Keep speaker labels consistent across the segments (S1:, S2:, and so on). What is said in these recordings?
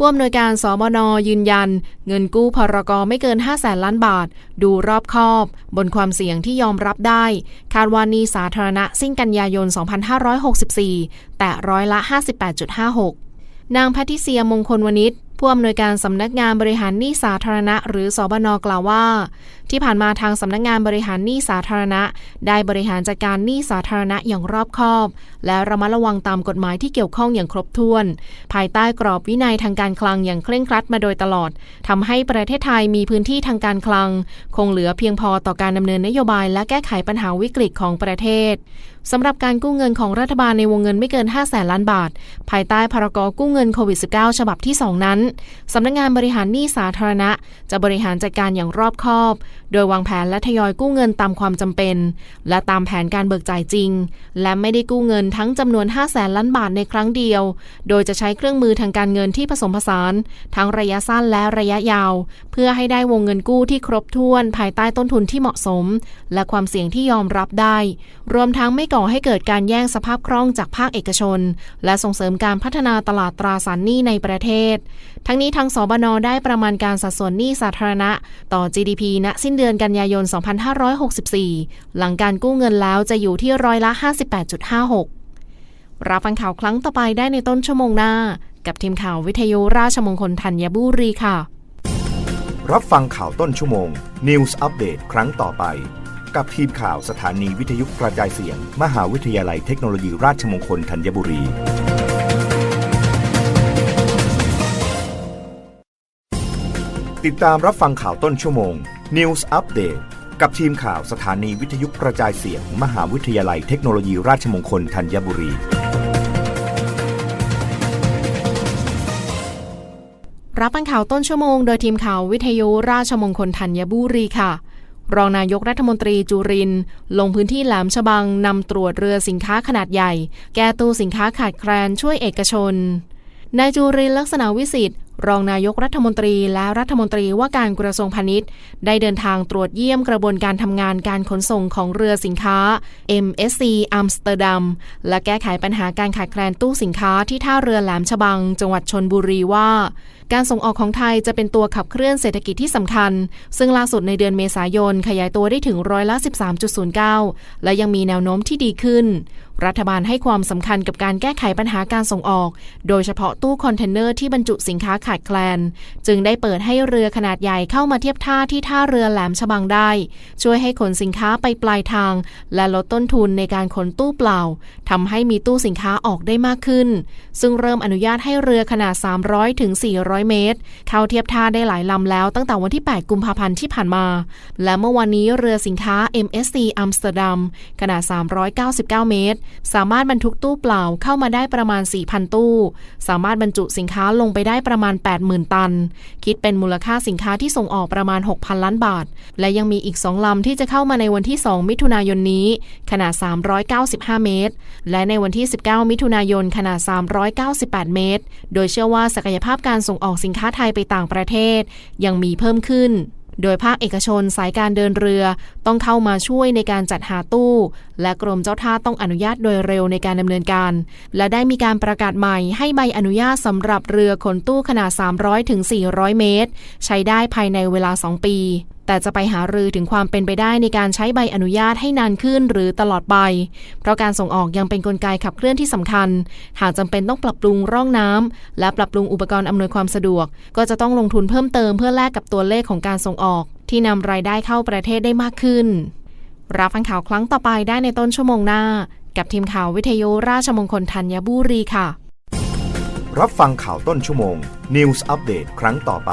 S1: ผู้อำนวยการสบนยืนยัน เงินกู้พรกไม่เกิน 5 0 0แสนล้านบาท ดูรอบคอบ บนความเสี่ยงที่ยอมรับได้ คาดว่านี้สาธารณะสิ้นกันยายน 2564 แต่ร้อยละ 58.56 นางแพทิเซียมงคลวณิช ผู้อำนวยการสำนักงานบริหารหนี้สาธารณะ หรือสบนกล่าวว่า ที่ผ่านมาทางสำนักงานบริหารหนี้สาธารณะ ได้บริหารจัดการหนี้สาธารณะอย่างรอบคอบ และระมัดระวังตามกฎหมายที่เกี่ยวข้องอย่างครบถ้วน ภายใต้กรอบวินัยทางการคลังอย่างเคร่งครัดมาโดยตลอดทำให้ประเทศไทยมีพื้นที่ทางการคลัง คงเหลือเพียงพอต่อการดำเนินนโยบาย และแก้ไขปัญหาวิกฤตของประเทศสำหรับการกู้เงินของรัฐบาลในวงเงินไม่เกิน 5 0 0แสนล้านบาท ภายใต้พรกกู้เงินโควิด -19 ฉบับที่ 2 นั้นสำนักงงานบริหารหนี้สาธารณะ จะบริหารจัดการอย่างรอบคอบ โดยวางแผนและทยอยกู้เงินตามความจำเป็น และตามแผนการเบิกจ่ายจริง และไม่ได้กู้เงินทั้งจำนวน 5 0 0แสนล้านบาทในครั้งเดียว โดยจะใช้เครื่องมือทางการเงินที่ผสมผสาน ทั้งระยะสั้นและระยะยาว เพื่อให้ได้วงเงินกู้ที่ครบถ้วน ภายใต้ต้นทุนที่เหมาะสม และความเสี่ยงที่ยอมรับได้ รวมทั้งไม่ก่อให้เกิดการแย่งสภาพคล่องจากภาคเอกชน และส่งเสริมการพัฒนาตลาดตราสารหนี้ในประเทศทั้งนี้ทางสบนได้ประมาณการสัดส่วนหนี้สาธารณะ ต่อ GDP ณสิ้นเดือนกันยายน 2564 หลังการกู้เงินแล้วจะอยู่ที่ร้อยละ 58.56 รับฟังข่าวครั้งต่อไปได้ในต้นชั่วโมงหน้า กับทีมข่าววิทยุราชมงคลธัญบุรีค่ะ
S2: รับฟังข่าวต้นชั่วโมง News Update ครั้งต่อไป กับทีมข่าวสถานีวิทยุกระจายเสียง มหาวิทยาลัยเทคโนโลยีราชมงคลธัญบุรี ติดตามรับฟังข่าวต้นชั่วโมง News Update กับทีมข่าวสถานีวิทยุกระจายเสียง มหาวิทยาลัยเทคโนโลยีราชมงคลธัญบุรี
S1: รับฟังข่าวต้นชั่วโมง โดยทีมข่าววิทยุราชมงคลธัญบุรีค่ะ รองนายกรัฐมนตรีจุรินลงพื้นที่แหลมฉบังนำตรวจเรือสินค้าขนาดใหญ่ แก้ตู้สินค้าขาดแคลนช่วยเอกชนนายจุรินลักษณะวิสิทธิ์ รองนายกรัฐมนตรีและรัฐมนตรีว่าการกระทรวงพาณิชย์ ได้เดินทางตรวจเยี่ยมกระบวนการทำงานการขนส่งของเรือสินค้า MSC อัมสเตอร์ดัมและแก้ไขปัญหาการขาดแคลนตู้สินค้าที่ท่าเรือแหลมฉบัง จังหวัดชนบุรีว่า การส่งออกของไทยจะเป็นตัวขับเคลื่อนเศรษฐกิจที่สำคัญ ซึ่งล่าสุดในเดือนเมษายนขยายตัวได้ถึงร้อยละ 13.09 และยังมีแนวโน้มที่ดีขึ้น รัฐบาลให้ความสำคัญกับการแก้ไขปัญหาการส่งออก โดยเฉพาะตู้คอนเทนเนอร์ที่บรรจุสินค้าขาดแคลน จึงได้เปิดให้เรือขนาดใหญ่เข้ามาเทียบท่าที่ท่าเรือแหลมฉบังได้ ช่วยให้ขนสินค้าไปปลายทาง และลดต้นทุนในการขนตู้เปล่าทำให้มีตู้สินค้าออกได้มากขึ้น ซึ่งเริ่มอนุญาตให้เรือขนาด 300ถึง400 เมตร เข้าเทียบท่าได้หลายลำแล้วตั้งแต่วันที่ 8 กุมภาพันธ์ที่ผ่านมา และเมื่อวันนี้เรือสินค้า MSC อัมสเตอร์ดัมขนาด 399 เมตร สามารถบรรทุกตู้เปล่าเข้ามาได้ประมาณ 4,000 ตู้ สามารถบรรจุสินค้าลงไปได้ประมาณ80,000 ตัน คิดเป็นมูลค่าสินค้าที่ส่งออกประมาณ 6,000 ล้านบาท และยังมีอีก 2 ลำที่จะเข้ามาในวันที่ 2 มิถุนายนนี้ ขนาด 395 เมตร และในวันที่ 19 มิถุนายนขนาด 398 เมตร โดยเชื่อว่าศักยภาพการส่งออกสินค้าไทยไปต่างประเทศ ยังมีเพิ่มขึ้น โดยภาคเอกชนสายการเดินเรือต้องเข้ามาช่วยในการจัดหาตู้ และกรมเจ้าท่าต้องอนุญาตโดยเร็วในการดำเนินการ และได้มีการประกาศใหม่ให้ใบอนุญาตสำหรับเรือขนตู้ขนาด 300ถึง400 เมตร ใช้ได้ภายในเวลา 2 ปี แต่จะไปหารือถึงความเป็นไปได้ในการใช้ใบอนุญาตให้นานขึ้นหรือตลอดไป เพราะการส่งออกยังเป็นนกลไกขับเคลื่อนที่สำคัญ หากจำเป็นต้องปรับปรุงร่องน้ำและปรับปรุงอุปกรณ์อำนวยความสะดวก ก็จะต้องลงทุนเพิ่มเติมเพื่อแลกกับตัวเลขของการส่งออก ที่นำรายได้เข้าประเทศได้มากขึ้น รับฟังข่าวครั้งต่อไปได้ในต้นชั่วโมงหน้า กับทีมข่าววิทยุราชมงคลธัญบุรีค่ะ
S2: รับฟังข่าวต้นชั่วโมง News Update ครั้งต่อไป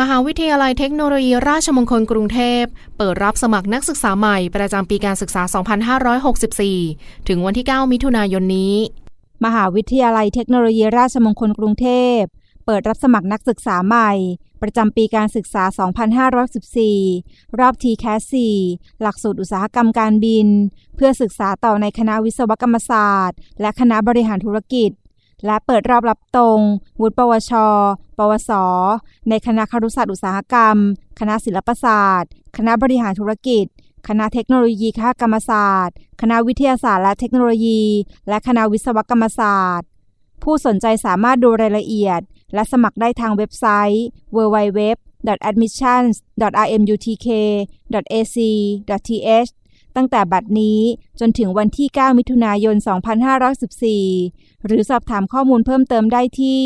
S1: มหาวิทยาลัยเทคโนโลยีราชมงคลกรุงเทพ เปิดรับสมัครนักศึกษาใหม่ประจำปีการศึกษา 2564 ถึงวันที่ 9 มิถุนายนนี้
S3: มหาวิทยาลัยเทคโนโลยีราชมงคลกรุงเทพ เปิดรับสมัครนักศึกษาใหม่ ประจำปีการศึกษา 2514 รอบ TCAS 4หลักสูตรอุตสาหกรรมการบิน เพื่อศึกษาต่อในคณะวิศวกรรมศาสตร์ และคณะบริหารธุรกิจ และเปิดรอบรับตรง วุฒิปวช ปวส ในคณะครุศาสตร์อุตสาหกรรม คณะศิลปศาสตร์ คณะบริหารธุรกิจ คณะเทคโนโลยีคหกรรมศาสตร์ คณะวิทยาศาสตร์และเทคโนโลยี และคณะวิศวกรรมศาสตร์ ผู้สนใจสามารถดูรายละเอียด และสมัครได้ทางเว็บไซต์ www.admissions.rmutk.ac.th ตั้งแต่บัดนี้จนถึงวันที่ 9 มิถุนายน 2514 หรือสอบถามข้อมูลเพิ่มเติมได้ที่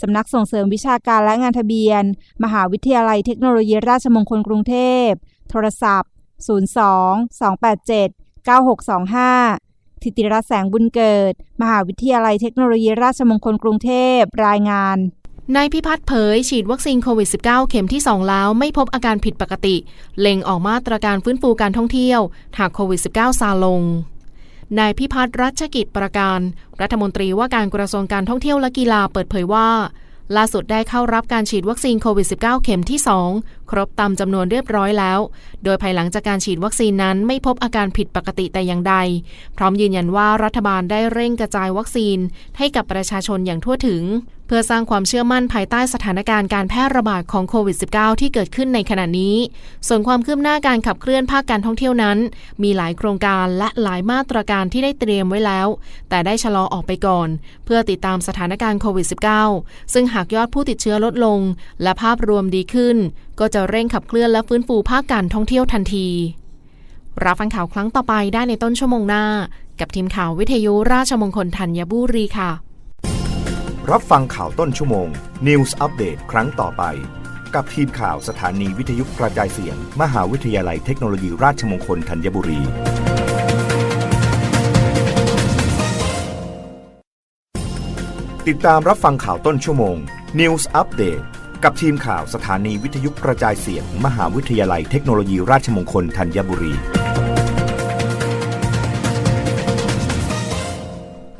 S3: สำนักส่งเสริมวิชาการและงานทะเบียน มหาวิทยาลัยเทคโนโลยีราชมงคลกรุงเทพ โทรศัพท์ 02 287 9625ทิติรัตน์แสงบุญเกิด มหาวิทยาลัยเทคโนโลยีราชมงคลกรุงเทพ รายงาน
S1: นายพิพัฒน์เผย ฉีดวัคซีนโควิด -19 เข็มที่ 2 แล้วไม่พบอาการผิดปกติ เล็งออกมาตรการฟื้นฟูการท่องเที่ยว หากโควิด -19 ซาลงนายพิพัฒน์รัชกิจประการ รัฐมนตรีว่าการกระทรวงการท่องเที่ยวและกีฬาเปิดเผยว่า ล่าสุดได้เข้ารับการฉีดวัคซีนโควิด -19 เข็มที่ 2ครบตามจำนวนเรียบร้อยแล้ว โดยภายหลังจากการฉีดวัคซีนนั้นไม่พบอาการผิดปกติแต่อย่างใด พร้อมยืนยันว่ารัฐบาลได้เร่งกระจายวัคซีนให้กับประชาชนอย่างทั่วถึง เพื่อสร้างความเชื่อมั่นภายใต้สถานการณ์การแพร่ระบาดของโควิด -19 ที่เกิดขึ้นในขณะนี้ ส่วนความคืบหน้าการขับเคลื่อนภาคการท่องเที่ยวนั้น มีหลายโครงการและหลายมาตรการที่ได้เตรียมไว้แล้ว แต่ได้ชะลอออกไปก่อน เพื่อติดตามสถานการณ์โควิด -19 ซึ่งหากยอดผู้ติดเชื้อลดลง และภาพรวมดีขึ้น ก็จะเร่งขับเคลื่อนและฟื้นฟูภาคการท่องเที่ยวทันที รับฟังข่าวครั้งต่อไปได้ในต้นชั่วโมงหน้า กับทีมข่าววิทยุราชมงคลธัญบุรีค่ะ
S2: รับฟังข่าวต้นชั่วโมง News อัปเดตครั้งต่อไป กับทีมข่าวสถานีวิทยุกระจายเสียง มหาวิทยาลัยเทคโนโลยีราชมงคลธัญบุรีติดตามรับฟังข่าวต้นชั่วโมง News อัปเดต กับทีมข่าวสถานีวิทยุกระจายเสียง มหาวิทยาลัยเทคโนโลยีราชมงคลธัญบุรี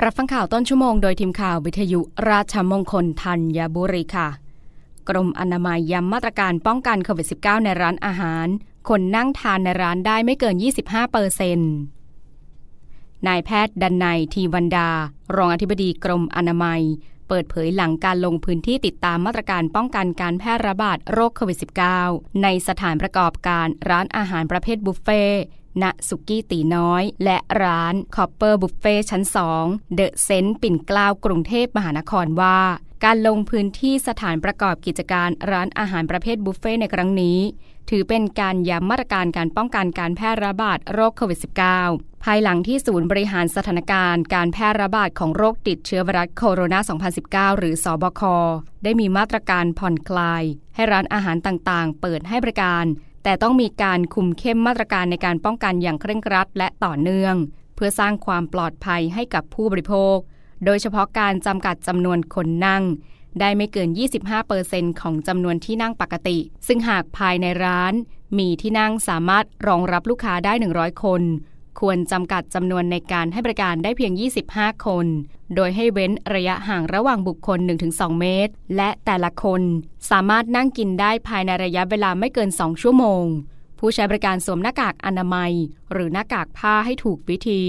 S4: รับฟังข่าวต้นชั่วโมงโดยทีมข่าววิทยุราชมงคลธัญบุรีค่ะ กรมอนามัยย้ำมาตรการป้องกันโควิด -19 ในร้านอาหาร คนนั่งทานในร้านได้ไม่เกิน 25เปอร์เซ็นต์นายแพทย์ดันไนยทีวันดา รองอธิบดีกรมอนามัย เปิดเผยหลังการลงพื้นที่ติดตามมาตรการป้องกันการแพร่ระบาดโรคโควิด -19 ในสถานประกอบการร้านอาหารประเภทบุฟเฟ่ต์ณสุกี้ตีน้อย และร้านคอปเปอร์บุฟเฟ่ชั้น 2 เดอะเซนต์ปิ่นเกล้ากรุงเทพมหานครว่าการลงพื้นที่สถานประกอบกิจการร้านอาหารประเภทบุฟเฟ่ในครั้งนี้ ถือเป็นการย้ำมาตรการการป้องกันการแพร่ระบาดโรคโควิด -19 ภายหลังที่ศูนย์บริหารสถานการณ์การแพร่ระบาดของโรคติดเชื้อไวรัสโคโรนา 2019 หรือสอบค ได้มีมาตรการผ่อนคลาย ให้ร้านอาหารต่างๆ เปิดให้บริการ แต่ต้องมีการคุมเข้มมาตรการในการป้องกันอย่างเคร่งครัดและต่อเนื่อง เพื่อสร้างความปลอดภัยให้กับผู้บริโภค โดยเฉพาะการจำกัดจำนวนคนนั่ง ได้ไม่เกิน 25%ของจำนวนที่นั่งปกติ ซึ่งหากภายในร้าน มีที่นั่งสามารถรองรับลูกค้าได้ 100 คน ควรจำกัดจำนวนในการให้บริการได้เพียง 25 คน โดยให้เว้นระยะห่างระหว่างบุคคล 1-2 เมตร และแต่ละคนสามารถนั่งกินได้ภายในระยะเวลาไม่เกิน 2 ชั่วโมง ผู้ใช้บริการสวมหน้ากากอนามัย หรือหน้ากากผ้าให้ถูกวิธี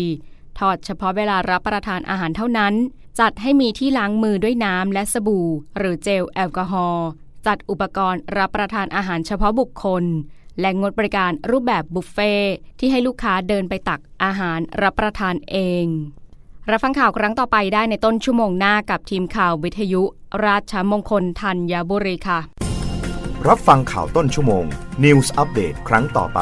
S4: ถอดเฉพาะเวลารับประทานอาหารเท่านั้น จัดให้มีที่ล้างมือด้วยน้ำและสบู่ หรือเจลแอลกอฮอล์ จัดอุปกรณ์รับประทานอาหารเฉพาะบุคคล และงดบริการรูปแบบบุฟเฟ่ที่ให้ลูกค้าเดินไปตักอาหารรับประทานเอง รับฟังข่าวครั้งต่อไปได้ในต้นชั่วโมงหน้ากับทีมข่าววิทยุ ราชมงคลธัญบุรีค่ะ
S2: รับฟังข่าวต้นชั่วโมง News อัปเดตครั้งต่อไป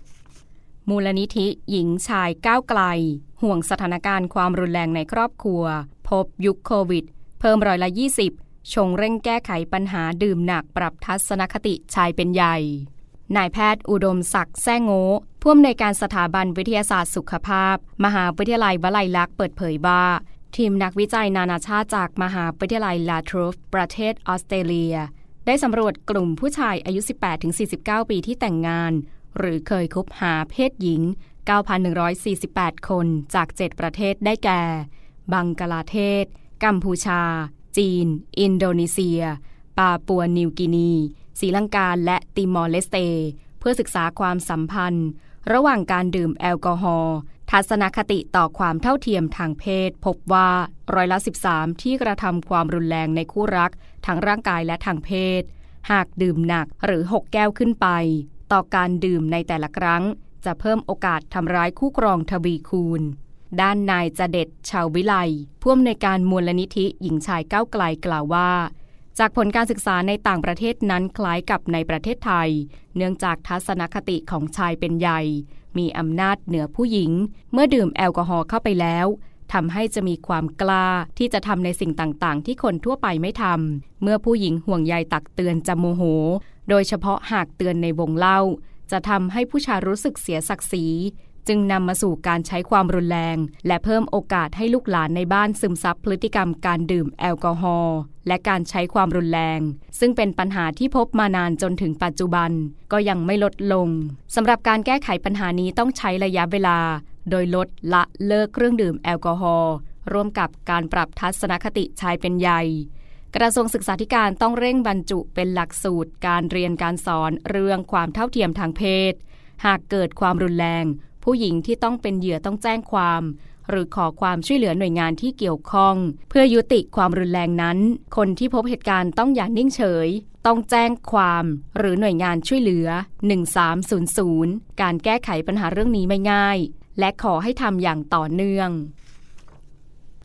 S4: มูลนิธิหญิงชายก้าวไกล ห่วงสถานการณ์ความรุนแรงในครอบครัว พบยุคโควิด เพิ่มร้อยละ 20 ชงเร่งแก้ไขปัญหาดื่มหนักปรับทัศนคติชายเป็นใหญ่ นายแพทย์อุดมศักดิ์แซ่โง่ผู้อำนวยการสถาบันวิทยาศาสตร์สุขภาพ มหาวิทยาลัยวลัยลักษณ์เปิดเผยว่า ทีมนักวิจัยนานาชาติจากมหาวิทยาลัยลาทรูฟประเทศออสเตรเลีย ได้สำรวจกลุ่มผู้ชายอายุ 18-49 ปีที่แต่งงาน หรือเคยคบหาเพศหญิง 9,148 คนจาก 7 ประเทศได้แก่ บังกลาเทศ กัมพูชา จีน อินโดนีเซีย ปาปัวนิวกินีศรีลังกาและติมอร์เลสเต เพื่อศึกษาความสัมพันธ์ ระหว่างการดื่มแอลกอฮอล์ทัศนคติต่อความเท่าเทียมทางเพศ พบว่าร้อยละ 13 ที่กระทำความรุนแรงในคู่รักทั้งร่างกายและทางเพศ หากดื่มหนักหรือ 6 แก้วขึ้นไป ต่อการดื่มในแต่ละครั้ง จะเพิ่มโอกาสทำร้ายคู่ครองทวีคูณ ด้านนายจเด็ดชาววิไลผู้อำนวยการมูลนิธิหญิงชายก้าวไกลกล่าวว่า จากผลการศึกษาในต่างประเทศนั้นคล้ายกับในประเทศไทย เนื่องจากทัศนคติของชายเป็นใหญ่ มีอำนาจเหนือผู้หญิง เมื่อดื่มแอลกอฮอล์เข้าไปแล้วทำให้จะมีความกล้าที่จะทำในสิ่งต่างๆ ที่คนทั่วไปไม่ทำ เมื่อผู้หญิงห่วงใยตักเตือนจะโมโห โดยเฉพาะหากเตือนในวงเล่า จะทำให้ผู้ชายรู้สึกเสียศักดิ์ศรี จึงนำมาสู่การใช้ความรุนแรง และเพิ่มโอกาสให้ลูกหลานในบ้านซึมซับพฤติกรรมการดื่มแอลกอฮอล์และการใช้ความรุนแรง ซึ่งเป็นปัญหาที่พบมานานจนถึงปัจจุบัน ก็ยังไม่ลดลงสำหรับการแก้ไขปัญหานี้ต้องใช้ระยะเวลา โดยลดละเลิกเครื่องดื่มแอลกอฮอล์ร่วมกับการปรับทัศนคติชายเป็นใหญ่ กระทรวงศึกษาธิการต้องเร่งบรรจุเป็นหลักสูตร การเรียนการสอนเรื่องความเท่าเทียมทางเพศ หากเกิดความรุนแรง ผู้หญิงที่ต้องเป็นเหยื่อต้องแจ้งความ หรือขอความช่วยเหลือหน่วยงานที่เกี่ยวข้อง เพื่อยุติความรุนแรงนั้น คนที่พบเหตุการณ์ต้องอย่านิ่งเฉย ต้องแจ้งความ หรือหน่วยงานช่วยเหลือ 1300 การแก้ไขปัญหาเรื่องนี้ไม่ง่าย และขอให้ทำอย่างต่อเนื่อง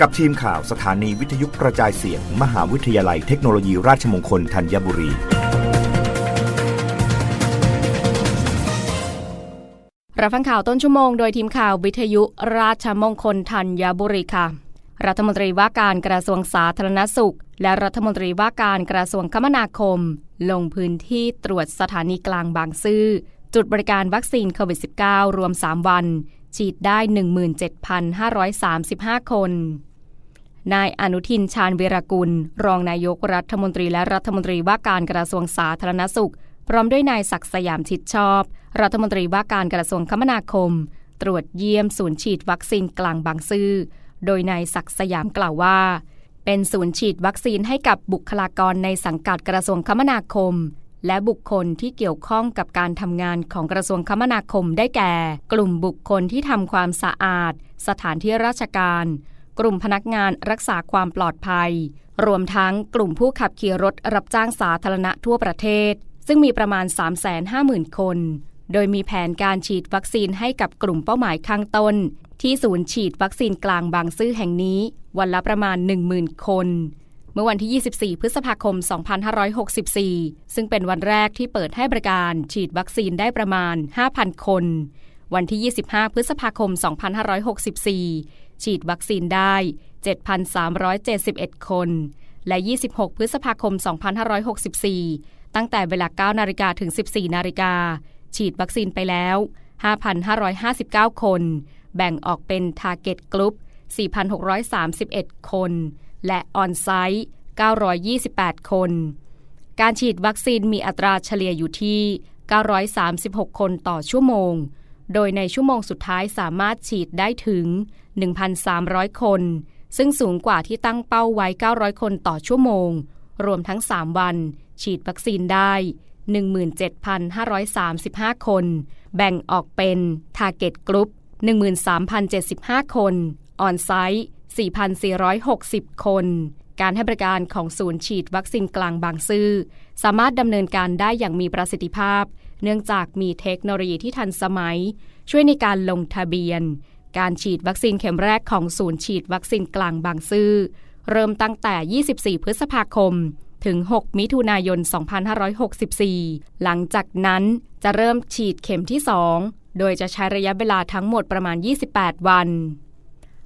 S2: กับทีมข่าวสถานีวิทยุกระจายเสียง มหาวิทยาลัยเทคโนโลยีราชมงคลธัญบุรี
S4: รับฟังข่าวต้นชั่วโมงโดยทีมข่าววิทยุราชมงคลธัญบุรีค่ะ รัฐมนตรีว่าการกระทรวงสาธารณสุข และรัฐมนตรีว่าการกระทรวงคมนาคม ลงพื้นที่ตรวจสถานีกลางบางซื่อจุดบริการวัคซีนโควิด -19 รวม 3 วัน ฉีดได้ 17,535 คน นายอนุทินชาญวีรกุล รองนายกรัฐมนตรีและรัฐมนตรีว่าการกระทรวงสาธารณสุข พร้อมด้วยนายศักดิ์สยามชิดชอบ รัฐมนตรีว่าการกระทรวงคมนาคม ตรวจเยี่ยมศูนย์ฉีดวัคซีนกลางบางซื่อ โดยนายศักดิ์สยามกล่าวว่าเป็นศูนย์ฉีดวัคซีนให้กับบุคลากรในสังกัดกระทรวงคมนาคม และบุคคลที่เกี่ยวข้องกับการทำงานของกระทรวงคมนาคมได้แก่ กลุ่มบุคคลที่ทำความสะอาด สถานที่ราชการ กลุ่มพนักงานรักษาความปลอดภัย รวมทั้งกลุ่มผู้ขับขี่รถรับจ้างสาธารณะทั่วประเทศ ซึ่งมีประมาณ 350,000 คน โดยมีแผนการฉีดวัคซีนให้กับกลุ่มเป้าหมายข้างต้น ที่ศูนย์ฉีดวัคซีนกลางบางซื่อแห่งนี้ วันละประมาณ 10,000 คน เมื่อวันที่ 24 พฤษภาคม 2564 ซึ่งเป็นวันแรกที่เปิดให้บริการฉีดวัคซีนได้ประมาณ 5,000 คน วันที่ 25 พฤษภาคม 2564 ฉีดวัคซีนได้ 7,371 คน และ 26 พฤษภาคม 2564 ตั้งแต่เวลา 9 นาฬิกาถึง 14 นาฬิกา ฉีดวัคซีนไปแล้ว 5,559 คน แบ่งออกเป็น Target Group 4,631 คน และออนไซต์ 928 คน การฉีดวัคซีนมีอัตราเฉลี่ยอยู่ที่ 936 คนต่อชั่วโมง โดยในชั่วโมงสุดท้ายสามารถฉีดได้ถึง 1,300 คน ซึ่งสูงกว่าที่ตั้งเป้าไว้ 900 คนต่อชั่วโมง รวมทั้ง 3 วัน ฉีดวัคซีนได้ 17,535 คน แบ่งออกเป็น Target Group 13,075 คน On-Site 4,460 คน การให้บริการของศูนย์ฉีดวัคซีนกลางบางซื่อสามารถดำเนินการได้อย่างมีประสิทธิภาพ เนื่องจากมีเทคโนโลยีที่ทันสมัย ช่วยในการลงทะเบียน การฉีดวัคซีนเข็มแรกของศูนย์ฉีดวัคซีนกลางบางซื่อเริ่มตั้งแต่ 24 พฤษภาคม ถึง 6 มิถุนายน 2564 หลังจากนั้นจะเริ่มฉีดเข็มที่ 2 โดยจะใช้ระยะเวลาทั้งหมดประมาณ 28 วัน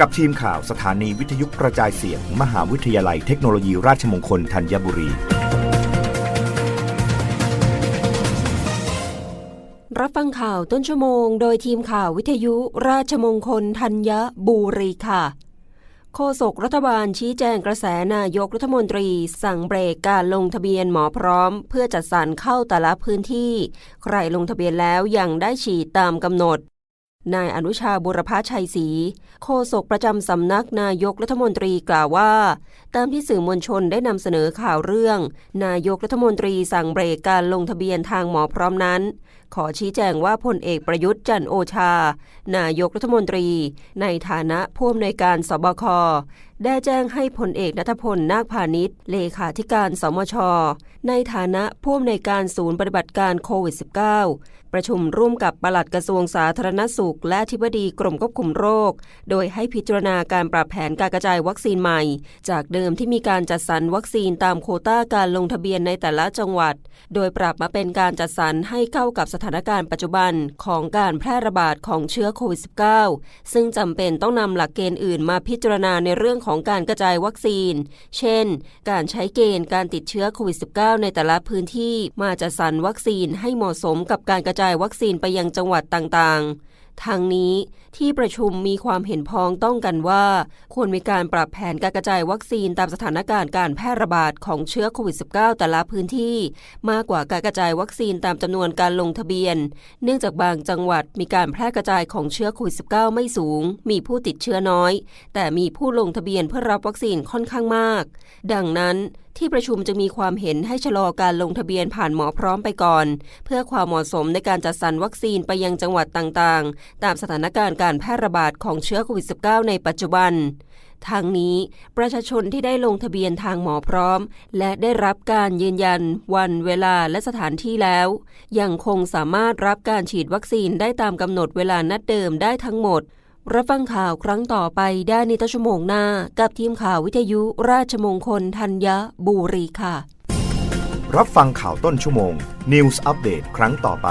S2: กับทีมข่าวสถานีวิทยุกระจายเสียง มหาวิทยาลัยเทคโนโลยีราชมงคลธัญบุรี
S5: รับฟังข่าวต้นชั่วโมง โดยทีมข่าววิทยุราชมงคลธัญบุรีค่ะ โฆษกรัฐบาลชี้แจงกระแสนายกรัฐมนตรี สั่งเบรกการลงทะเบียนหมอพร้อม เพื่อจัดสรรเข้าแต่ละพื้นที่ ใครลงทะเบียนแล้วยังได้ฉีดตามกำหนด นายอนุชาบุรพชัยศรีโฆษกประจำสำนักนายกรัฐมนตรีกล่าวว่า ตามที่สื่อมวลชนได้นำเสนอข่าวเรื่อง นายกรัฐมนตรีสั่งเบรกการลงทะเบียนทางหมอพร้อมนั้น ขอชี้แจงว่าพลเอกประยุทธ์จันโอชา นายกรัฐมนตรี ในฐานะผู้อำนวยการสบคได้แจ้งให้พลเอกนัทพลนาคพาณิชย์เลขาธิการสมช ในฐานะผู้อำนวยการศูนย์ปฏิบัติการโควิด -19 ประชุมร่วมกับปลัดกระทรวงสาธารณสุข และอธิบดีกรมควบคุมโรค โดยให้พิจารณาการปรับแผนการกระจายวัคซีนใหม่ จากเดิมที่มีการจัดสรรวัคซีนตามโคต้าการลงทะเบียนในแต่ละจังหวัด โดยปรับมาเป็นการจัดสรรให้เข้ากับสถานการณ์ปัจจุบันของการแพร่ระบาดของเชื้อโควิด -19 ซึ่งจำเป็นต้องนำหลักเกณฑ์อื่นมาพิจารณาในเรื่องของการกระจายวัคซีน เช่น การใช้เกณฑ์การติดเชื้อโควิด -19 ในแต่ละพื้นที่มาจัดสรรวัคซีนให้เหมาะสมกับการกระจายวัคซีนไปยังจังหวัดต่างๆ ทางนี้ ที่ประชุมมีความเห็นพ้องต้องกันว่า ควรมีการปรับแผนการกระจายวัคซีนตามสถานการณ์การแพร่ระบาดของเชื้อโควิด -19 แต่ละพื้นที่ มากกว่าการกระจายวัคซีนตามจำนวนการลงทะเบียน เนื่องจากบางจังหวัดมีการแพร่กระจายของเชื้อโควิด -19 ไม่สูง มีผู้ติดเชื้อน้อย แต่มีผู้ลงทะเบียนเพื่อรับวัคซีนค่อนข้างมาก ดังนั้นที่ประชุมจึงมีความเห็นให้ชะลอการลงทะเบียนผ่านหมอพร้อมไปก่อน เพื่อความเหมาะสมในการจัดสรรวัคซีนไปยังจังหวัดต่างๆ ตามสถานการณ์การการแพร่ระบาดของเชื้อโควิด -19 ในปัจจุบัน ทางนี้ประชาชนที่ได้ลงทะเบียนทางหมอพร้อม และได้รับการยืนยัน วันเวลาและสถานที่แล้ว ยังคงสามารถรับการฉีดวัคซีนได้ตามกำหนดเวลานัดเดิมได้ทั้งหมด รับฟังข่าวครั้งต่อไปได้ในต้นชั่วโมงหน้า กับทีมข่าววิทยุราชมงคลธัญบุรีค่ะ
S2: รับฟังข่าวต้นชั่วโมง News อัปเดตครั้งต่อไป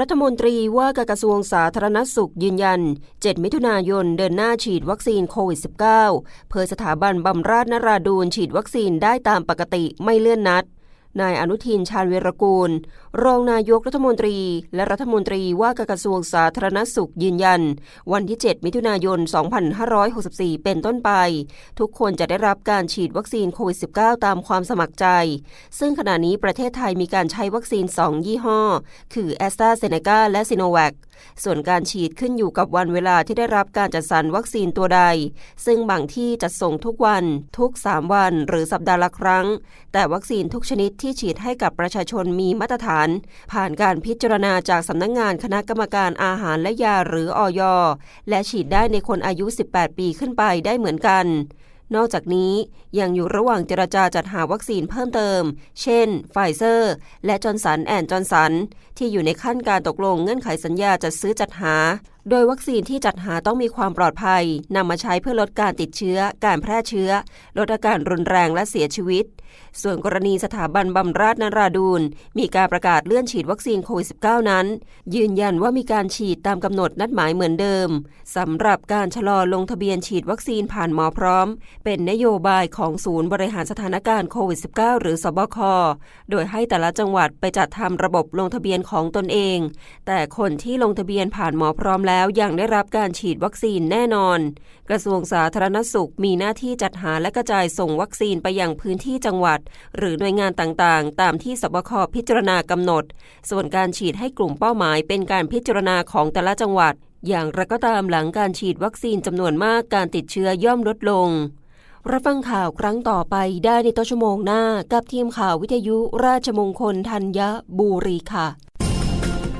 S5: รัฐมนตรีว่าการกระทรวงสาธารณสุขยืนยัน 7 มิถุนายนเดินหน้าฉีดวัคซีนโควิด -19 เพื่อสถาบันบำราศนราดูนฉีดวัคซีนได้ตามปกติไม่เลื่อนนัด นายอนุทินชาญวรกูล รองนายกรัฐมนตรี และรัฐมนตรีว่าการกระทรวงสาธารณสุขยืนยัน วันที่ 7 มิถุนายน 2564 เป็นต้นไป ทุกคนจะได้รับการฉีดวัคซีนโควิด -19 ตามความสมัครใจ ซึ่งขณะนี้ประเทศไทยมีการใช้วัคซีน 2 ยี่ห้อ คือแอสตราเซเนกาและซิโนแวค ส่วนการฉีดขึ้นอยู่กับวันเวลาที่ได้รับการจัดสรรวัคซีนตัวใด ซึ่งบางที่จัดส่งทุกวันทุก 3 วัน หรือสัปดาห์ละครั้ง แต่วัคซีนทุกชนิดที่ฉีดให้กับประชาชนมีมาตรฐาน ผ่านการพิจารณาจากสำนักงงานคณะกรรมการอาหารและยาหรืออยและฉีดได้ในคนอายุ 18 ปีขึ้นไปได้เหมือนกัน นอกจากนี้ยังอยู่ระหว่างเจรจาจัดหาวัคซีนเพิ่มเติม เช่น ไฟเซอร์ และจอร์นสันแอนด์จอร์นสัน ที่อยู่ในขั้นการตกลงเงื่อนไขสัญญาจัดซื้อจัดหาโดยวัคซีนที่จัดหาต้องมีความปลอดภัยนำมาใช้เพื่อลดการติดเชื้อ การแพร่เชื้อ ลดอาการรุนแรงและเสียชีวิต ส่วนกรณีสถาบันบำราศนราดูนมีการประกาศเลื่อนฉีดวัคซีนโควิด -19 นั้น ยืนยันว่ามีการฉีดตามกำหนดนัดหมายเหมือนเดิมสำหรับการชะลอลงทะเบียนฉีดวัคซีนผ่านหมอพร้อม เป็นนโยบายของศูนย์บริหารสถานการณ์โควิด -19 หรือสบค โดยให้แต่ละจังหวัดไปจัดทำระบบลงทะเบียนของตนเอง แต่คนที่ลงทะเบียนผ่านหมอพร้อมแล้วแล้วยังได้รับการฉีดวัคซีนแน่นอน กระทรวงสาธารณสุขมีหน้าที่จัดหาและกระจายส่งวัคซีนไปยังพื้นที่จังหวัด หรือหน่วยงานต่างๆ ตามที่สบคพิจารณากำหนด ส่วนการฉีดให้กลุ่มเป้าหมายเป็นการพิจารณาของแต่ละจังหวัด อย่างไรก็ตามหลังการฉีดวัคซีนจำนวนมากการติดเชื้อย่อมลดลงรับฟังข่าวครั้งต่อไปได้ในต้นชั่วโมงหน้า กับทีมข่าววิทยุราชมงคลธัญบุรีค่ะ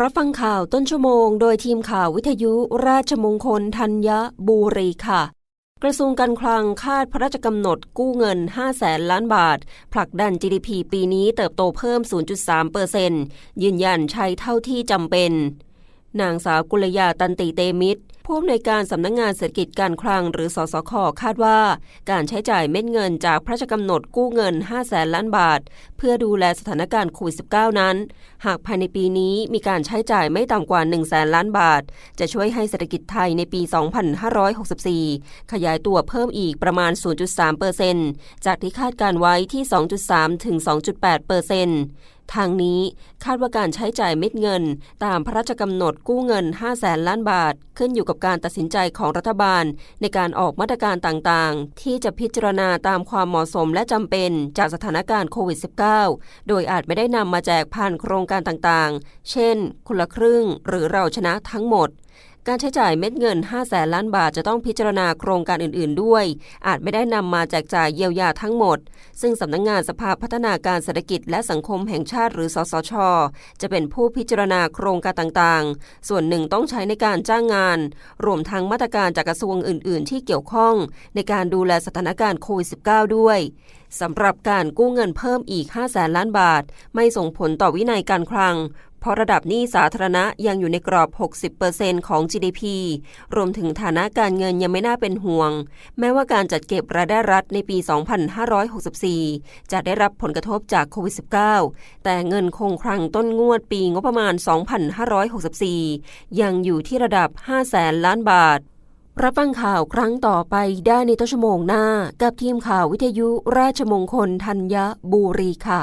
S5: รับฟังข่าวต้นชั่วโมง โดยทีมข่าววิทยุราชมงคลธัญบุรีค่ะ กระทรวงการคลังคาดพระราชกำหนดกู้เงิน 5 แสนล้านบาท ผลักดัน GDP ปีนี้เติบโตเพิ่ม 0.3เปอร์เซ็นต์ยืนยันใช้เท่าที่จำเป็น นางสาวกุลยาตันติเตมิตรผู้อำนวยการสำนักงงานเศรษฐกิจการคลังหรือสสคคาดว่า การใช้จ่ายเม็ดเงินจากพระราชกำหนดกู้เงิน 5 แสนล้านบาท เพื่อดูแลสถานการณ์โควิด -19 นั้น หากภายในปีนี้มีการใช้จ่ายไม่ต่ำกว่า 1 แสนล้านบาท จะช่วยให้เศรษฐกิจไทยในปี 2564 ขยายตัวเพิ่มอีกประมาณ 0.3เปอร์เซ็นต์จากที่คาดการไว้ที่ 2.3 ถึง 2.8เปอร์เซ็นต์ ทางนี้คาดว่าการใช้จ่ายเม็ดเงิน ตามพระราชกำหนดกู้เงิน 5 แสนล้านบาท ขึ้นอยู่กับการตัดสินใจของรัฐบาล ในการออกมาตรการต่างๆ ที่จะพิจารณาตามความเหมาะสมและจำเป็นจากสถานการณ์โควิด -19 โดยอาจไม่ได้นำมาแจกผ่านโครงการต่างๆ เช่น คนละครึ่ง หรือเราชนะทั้งหมด การใช้จ่ายเม็ดเงิน5แสนล้านบาทจะต้องพิจารณาโครงการอื่น ๆ ด้วย อาจไม่ได้นำมาแจกจ่ายเยียวยาทั้งหมด ซึ่งสำนักงงานสภาพัฒนาการเศรษฐกิจและสังคมแห่งชาติหรือสสช จะเป็นผู้พิจารณาโครงการต่างๆ ส่วนหนึ่งต้องใช้ในการจ้างงาน รวมทั้งมาตรการจากกระทรวงอื่น ๆ ที่เกี่ยวข้อง ในการดูแลสถานการณ์โควิด -19 ด้วยสำหรับการกู้เงินเพิ่มอีก5แสนล้านบาท ไม่ส่งผลต่อวินัยการคลัง เพราะระดับหนี้สาธารณะยังอยู่ในกรอบ 60%ของ GDP รวมถึงฐานะการเงินยังไม่น่าเป็นห่วง แม้ว่าการจัดเก็บรายได้รัฐในปี 2564 จะได้รับผลกระทบจากโควิด -19 แต่เงินคงคลังต้นงวดปีงบประมาณ 2564 ยังอยู่ที่ระดับ 5 แสนล้านบาท รับฟังข่าวครั้งต่อไปได้ในต้นชั่วโมงหน้า กับทีมข่าววิทยุราชมงคลธัญบุรีค่ะ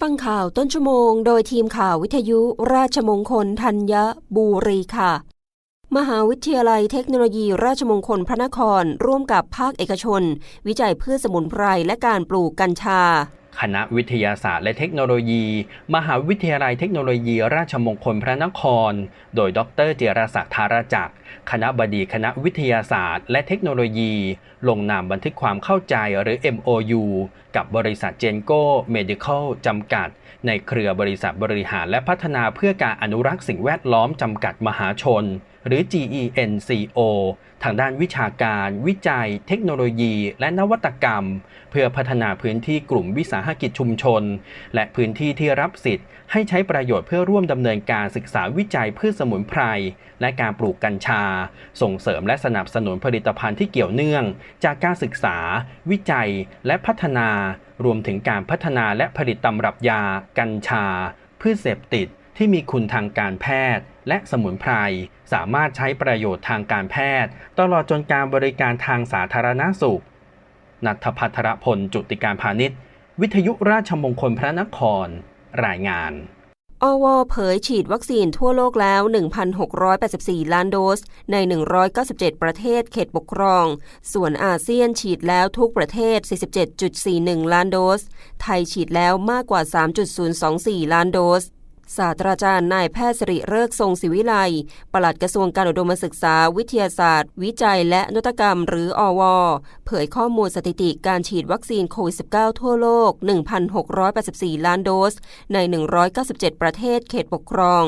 S5: ฟังข่าวต้นชั่วโมง โดยทีมข่าววิทยุราชมงคลธัญบุรีค่ะ มหาวิทยาลัยเทคโนโลยีราชมงคลพระนคร ร่วมกับภาคเอกชน วิจัยพืชสมุนไพรและการปลูกกัญชา
S6: คณะวิทยาศาสตร์และเทคโนโลยี มหาวิทยาลัยเทคโนโลยี ราชมงคลพระนคร โดยดรเจรศักดิ์ธารจักร คณะบดีคณะวิทยาศาสตร์ และเทคโนโลยี ลงนามบันทึกความเข้าใจหรือ MOU กับบริษัทเจนโก้เมดิคอลจำกัด ในเครือบริษัทบริหารและพัฒนาเพื่อการอนุรักษ์สิ่งแวดล้อมจำกัดมหาชนหรือ GENCO ทางด้านวิชาการ วิจัย เทคโนโลยี และนวัตกรรม เพื่อพัฒนาพื้นที่กลุ่มวิสาหกิจชุมชน และพื้นที่ที่รับสิทธิ์ให้ใช้ประโยชน์เพื่อร่วมดำเนินการศึกษาวิจัยพืชสมุนไพร และการปลูกกัญชา ส่งเสริมและสนับสนุนผลิตภัณฑ์ที่เกี่ยวเนื่อง จากการศึกษา วิจัย และพัฒนา รวมถึงการพัฒนาและผลิตตำรับยา กัญชา พืชเสพติดที่มีคุณทางการแพทย์ และสมุนไพร สามารถใช้ประโยชน์ทางการแพทย์ ตลอดจนการบริการทางสาธารณสุข นัทพัทรพล จุติการพาณิชย์ วิทยุราชมงคลพระนคร รายงาน
S5: อวเผยฉีดวัคซีนทั่วโลกแล้ว 1,684 ล้านโดส ใน 197 ประเทศเขตปกครอง ส่วนอาเซียนฉีดแล้วทุกประเทศ 47.41 ล้านโดส ไทยฉีดแล้วมากกว่า 3.024 ล้านโดส ศาสตราจารย์นายแพทย์สิริเริกทรงศิวิไลปลัดกระทรวงการอุดมศึกษา วิทยาศาสตร์ วิจัย และนวัตกรรม หรืออว เผยข้อมูลสถิติการฉีดวัคซีนโควิด -19 ทั่วโลก 1,684 ล้านโดส ใน 197 ประเทศเขตปกครอง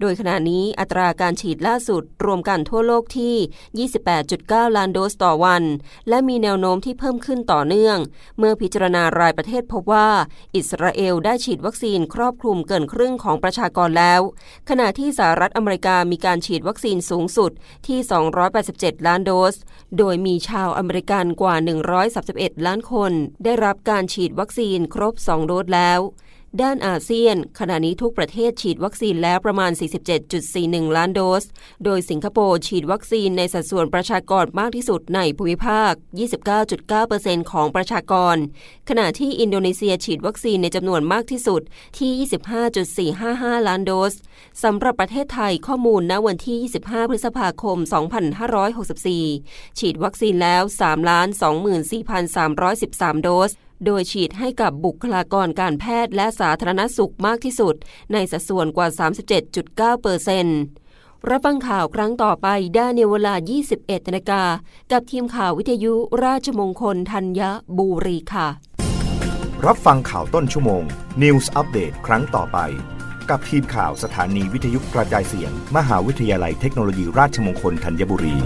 S5: โดยขณะนี้อัตราการฉีดล่าสุดรวมกันทั่วโลกที่ 28.9 ล้านโดสต่อวัน และมีแนวโน้มที่เพิ่มขึ้นต่อเนื่อง เมื่อพิจารณารายประเทศพบว่า อิสราเอลได้ฉีดวัคซีนครอบคลุมเกินครึ่งของประชากรแล้ว ขณะที่สหรัฐอเมริกามีการฉีดวัคซีนสูงสุดที่ 287 ล้านโดส โดยมีชาวอเมริกันกว่า 131 ล้านคน ได้รับการฉีดวัคซีนครบ 2 โดสแล้ว ด้านอาเซียน ขณะนี้ทุกประเทศฉีดวัคซีนแล้วประมาณ 47.41 ล้านโดส โดยสิงคโปร์ฉีดวัคซีนในสัดส่วนประชากรมากที่สุดในภูมิภาค 29.9%ของประชากร ขณะที่อินโดนีเซียฉีดวัคซีนในจำนวนมากที่สุดที่ 25.455 ล้านโดสสำหรับประเทศไทยข้อมูลณวันที่ 25 พฤษภาคม 2564 ฉีดวัคซีนแล้ว 3,24,313 โดส โดยฉีดให้กับบุคลากรการแพทย์และสาธารณสุขมากที่สุด ในสัดส่วนกว่า 37.9เปอร์เซ็นต์รับฟังข่าวครั้งต่อไปได้ในเวลา 21นาฬิกากับทีมข่าววิทยุราชมงคลธัญบุรีค่ะ
S2: รับฟังข่าวต้นชั่วโมง News อัปเดตครั้งต่อไป กับทีมข่าวสถานีวิทยุกระจายเสียง มหาวิทยาลัยเทคโนโลยีราชมงคลธัญบุรี